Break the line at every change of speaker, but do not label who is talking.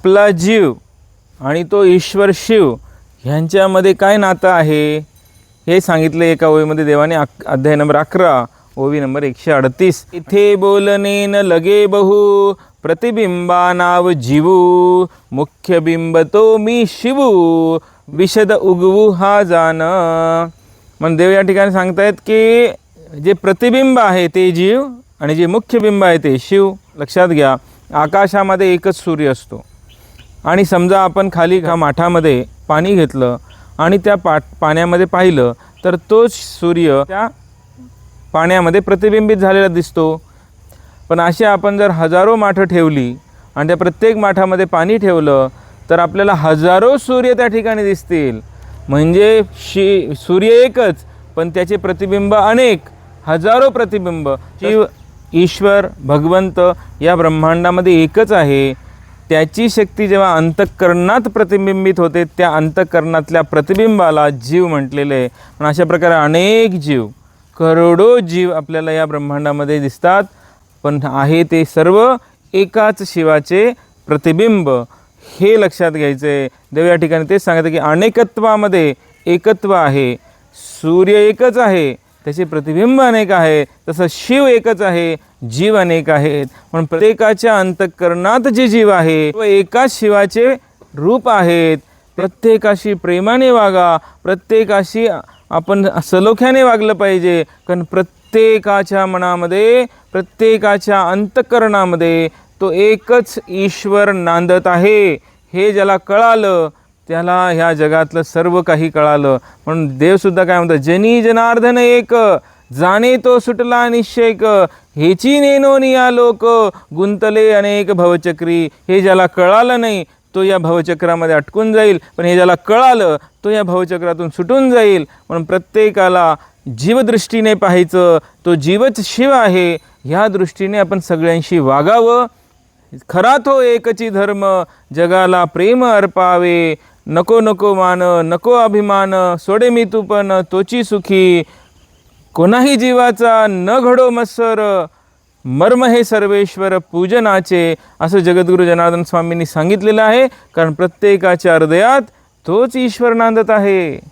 आपला जीव आणि तो ईश्वर शिव ह्यांच्यामध्ये काय नातं आहे? हे सांगितलं एका ओवीमध्ये देवाने अक अध्याय नंबर अकरा ओवी नंबर एकशे अडतीस. इथे बोलणे न लगे बहु प्रतिबिंबा नाव जीवू मुख्य बिंब तो मी शिवू विशद उगवू हा जाण मग देव या ठिकाणी सांगतायत की जे प्रतिबिंब आहे ते जीव आणि जे मुख्य बिंब आहे ते शिव. लक्षात घ्या आकाशामध्ये एकच सूर्य असतो. आणि समजा आपण खाली ह्या माठामध्ये पाणी घेतलं आणि त्या पा पाण्यामध्ये पाहिलं तर तोच सूर्य त्या पाण्यामध्ये प्रतिबिंबित झालेला दिसतो. पण अशी आपण जर हजारो माठं ठेवली आणि त्या प्रत्येक माठामध्ये पाणी ठेवलं तर आपल्याला हजारो सूर्य त्या ठिकाणी दिसतील. म्हणजे शी सूर्य एकच पण त्याचे प्रतिबिंब अनेक हजारो प्रतिबिंब. शिव ईश्वर भगवंत या ब्रह्मांडामध्ये एकच आहे. त्याची शक्ती जेव्हा अंतःकरणात प्रतिबिंबित होते त्या अंतःकरणातल्या प्रतिबिंबाला जीव म्हटलेले आहे. पण अशा प्रकारे अनेक जीव करोडो जीव आपल्याला या ब्रह्मांडामध्ये दिसतात पण आहे ते सर्व एकाच शिवाचे प्रतिबिंब. हे लक्षात घ्यायचं. आहे देव या ठिकाणी तेच सांगतं की अनेकत्वामध्ये एकत्व आहे. सूर्य एकच आहे. त्याचे प्रतिबिंब अनेक आहे. तसं शिव एकच आहे जीव अनेक आहेत. पण प्रत्येकाच्या अंतःकरणात जे जीव आहे व एकाच शिवाचे रूप आहेत. प्रत्येकाशी प्रेमाने वागा प्रत्येकाशी आपण सलोख्याने वागलं पाहिजे. कारण प्रत्येकाच्या मनामध्ये प्रत्येकाच्या अंतःकरणामध्ये तो एकच ईश्वर नांदत आहे. हे ज्याला कळालं त्याला ह्या जगातलं सर्व काही कळालं. म्हणून देवसुद्धा काय म्हणतात जनी जनार्दन एक जाणे तो सुटला निश्चयक हेची नेनोनी या लोक गुंतले अनेक भवचक्री हे ज्याला कळालं नाही तो या भवचक्रामध्ये अटकून जाईल. पण हे ज्याला कळालं तो या भवचक्रातून सुटून जाईल. म्हणून प्रत्येकाला जीवदृष्टीने पाहायचं तो जीवच शिव आहे ह्या दृष्टीने आपण सगळ्यांशी वागावं. खरा तो एकची धर्म जगाला प्रेम अर्पावे. नको नको मान नको अभिमान सोडे मी तू पण तोची सुखी. कोणाही जीवाचा न घडो मत्सर मर्म हे सर्वेश्वर पूजनाचे असं जगद्गुरू जनार्दन स्वामींनी सांगितलेलं आहे. कारण प्रत्येकाच्या हृदयात तोच ईश्वर नांदत आहे.